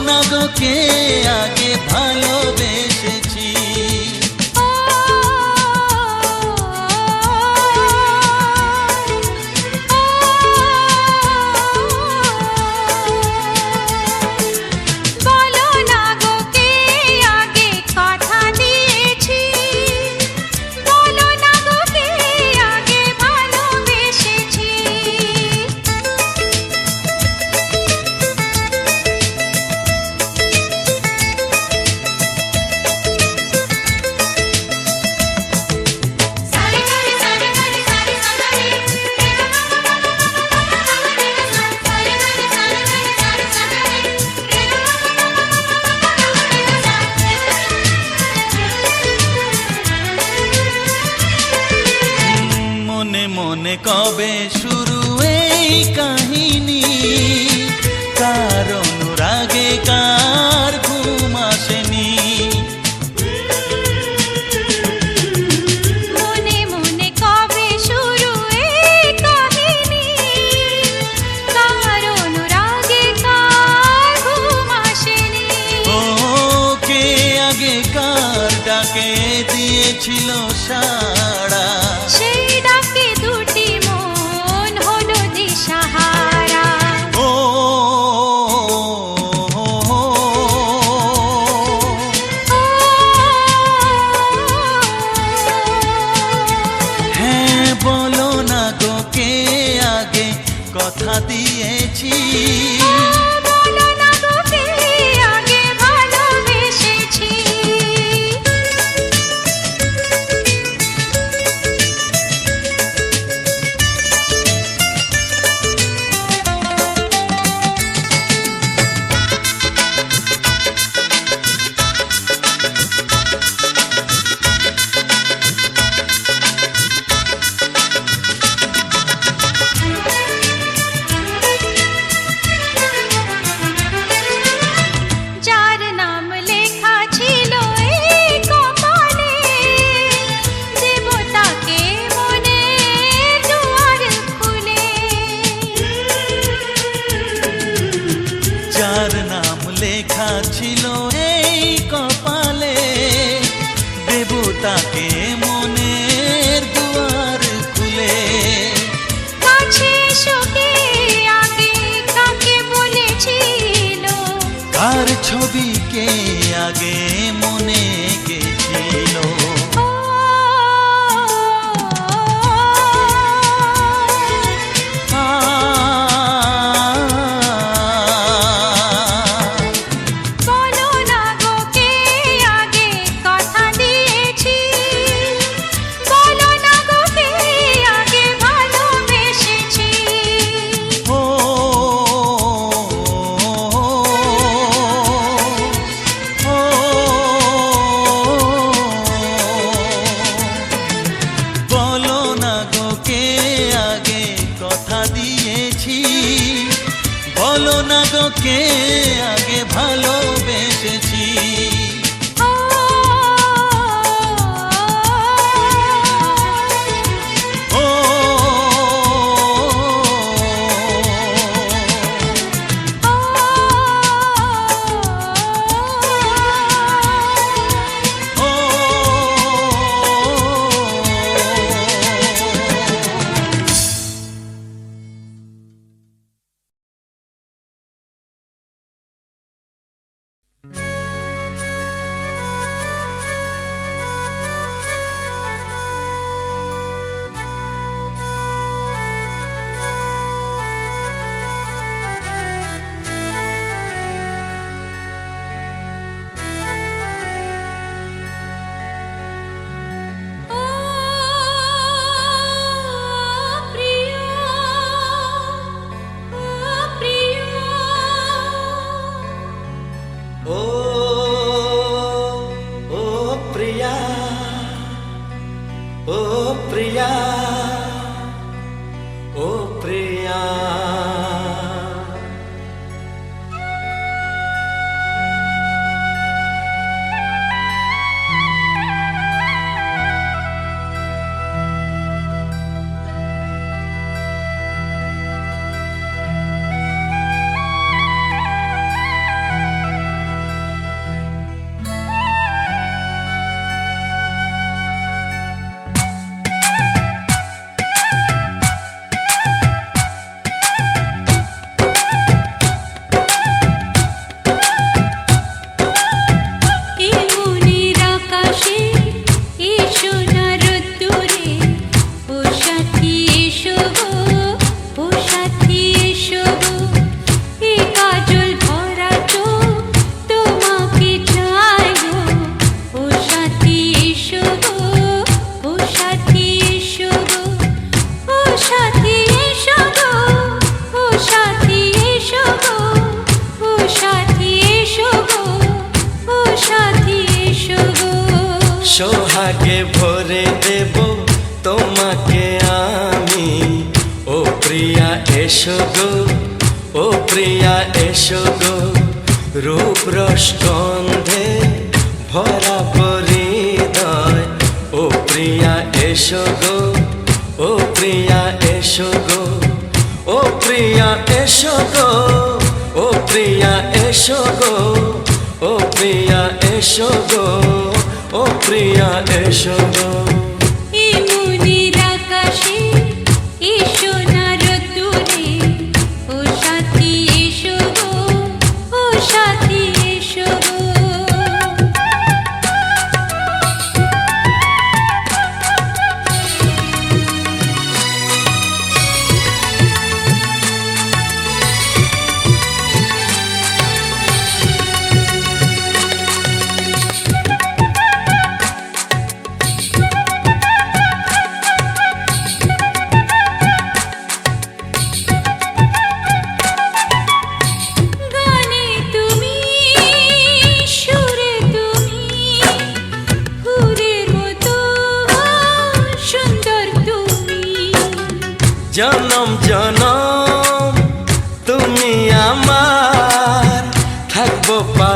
না ছিল ও এসো গো, ও প্রিয়া, এসো গো। রূপ রসকন্ধে ভরা পরিদয়। ও প্রিয়া, এসো গো, ও প্রিয়া, এসো গো। ও প্রিয়া, এসো গো, ও প্রিয়া, এসো গো। ও প্রিয়া, এসো গো, ও প্রিয়া, এসো গো।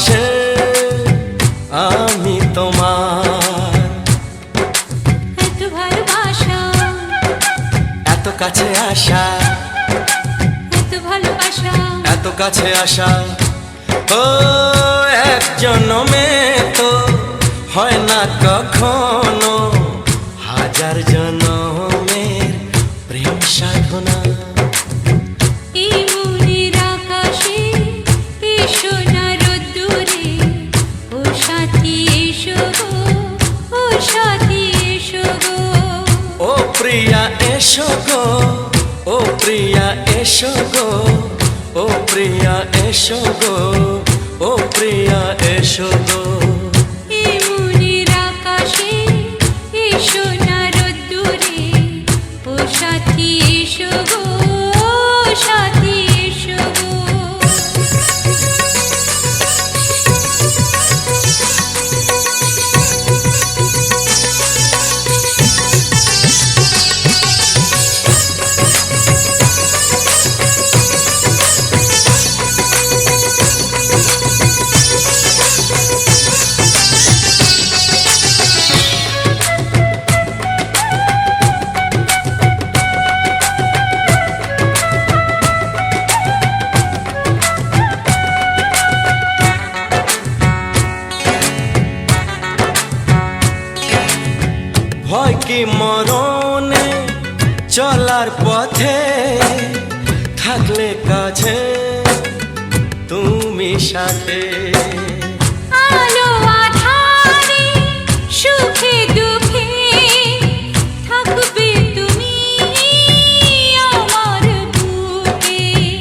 পাশে আমি তোমার। এত ভালোবাসা এত কাছে আসা। এত ভালোবাসা এত কাছে আসা। ও এক জনমে তো হয় না কখনো। হাজার জনমের প্রেম সাধনা। গো, ও প্রিয়া এসো গো, ও প্রিয়া এসো গো, ও প্রিয়া এসো গো। আকাশে এসো চলার পথে থাকলে কাছে তুমি সাথে।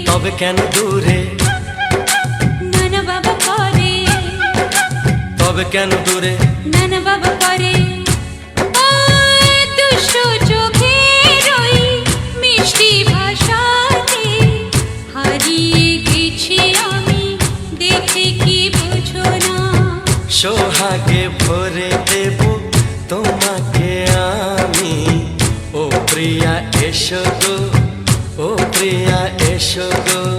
তবে কেন দূরে? নানা বাবা করে। তবে কেন দূরে? নানা বাবা করে। ভরে দেব তোমাকে আমি। ও প্রিয়া এসো গো। ও প্রিয়া এসো গো।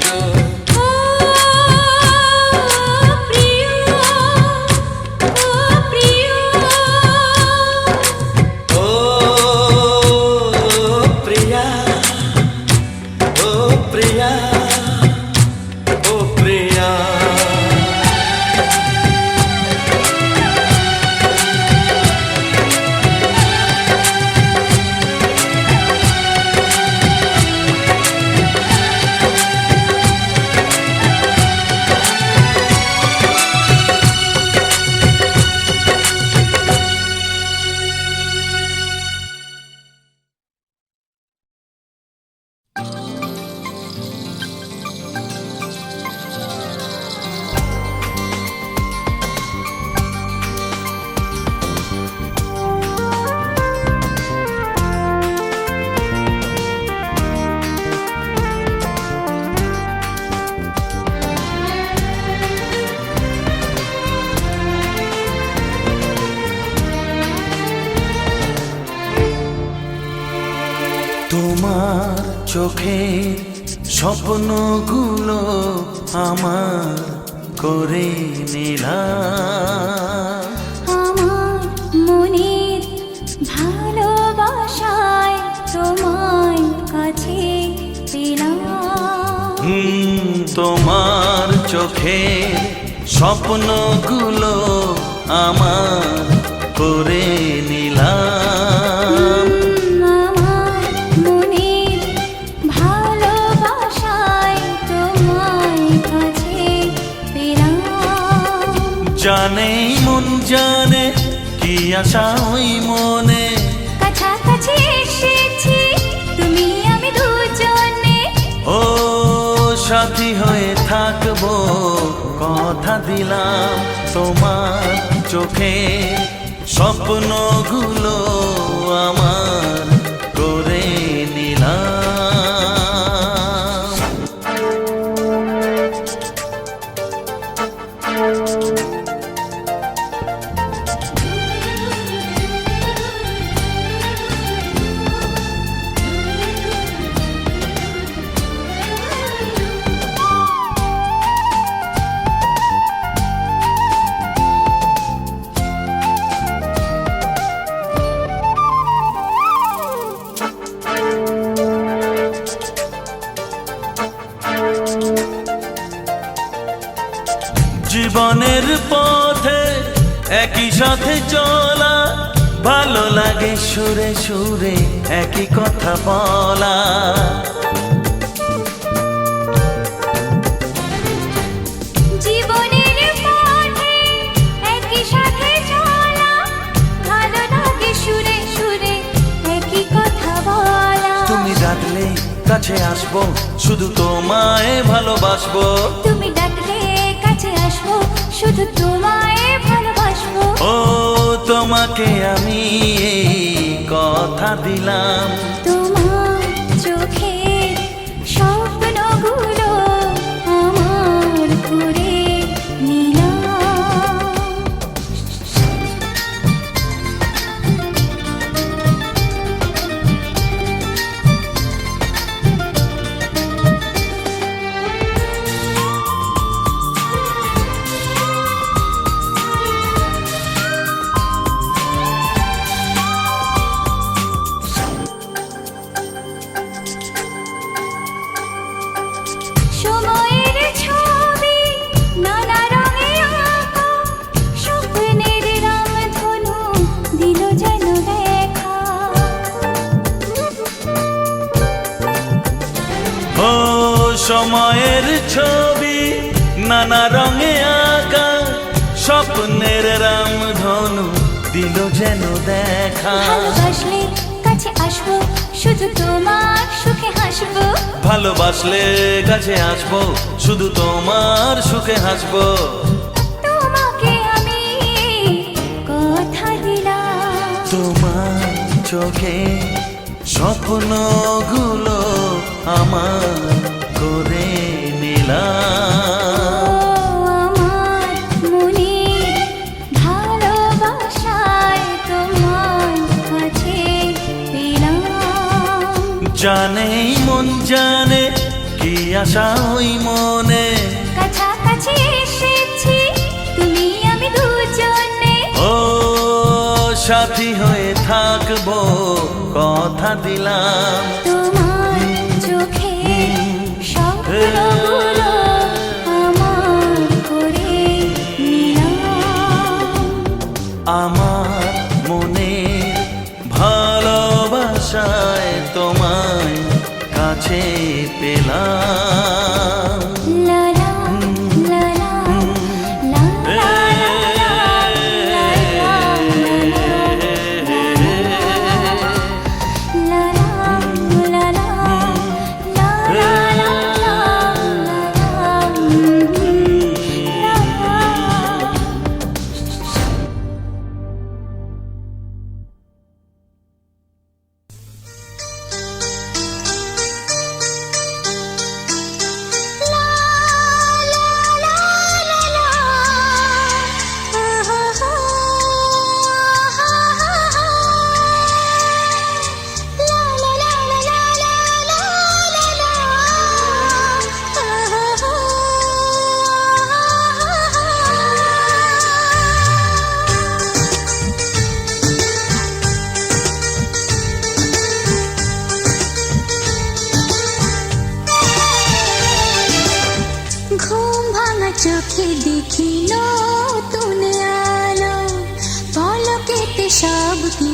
চোখে স্বপ্নগুলো আমার করে নিলাম আমার মনের ভালোবাসায় তোমায় কাছে হুম, তোমার চোখে স্বপ্নগুলো আমার করে নিলাম। জানে মন জানে কি আশা ওই মনে? কাছাকাছি এসেছি তুমি আমি দুজনে। ও সাথী হয়ে থাকব কথা দিলাম তোমার চোখে। স্বপ্নগুলো আমার সুরে সুরে একই কথা বলা। তুমি ডাকলে কাছে আসব শুধু তোমায় ভালোবাসবো। তুমি ডাকলে কাছে আসব শুধু তোমায় ভালোবাসবো। ও তোমাকে আমি এই কথা দিলাম। দিল যেন দেখা। ভালোবাসলে কাছে আসব শুধু তোমার সুখে হাসবো। ভালোবাসলে কাছে আসব শুধু তোমার সুখে হাসবো। তোমাকে আমি কথা দিলাম। তোমার চোখে স্বপ্নগুলো আমার করে নিলাম। জানে মন জানে কি আশা ওই মনে? কাছাকাছি এসেছি তুমি আমি দুজনে। ও সাথী হয়ে থাকব কথা দিলাম। তোমার পেলাম।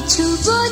主播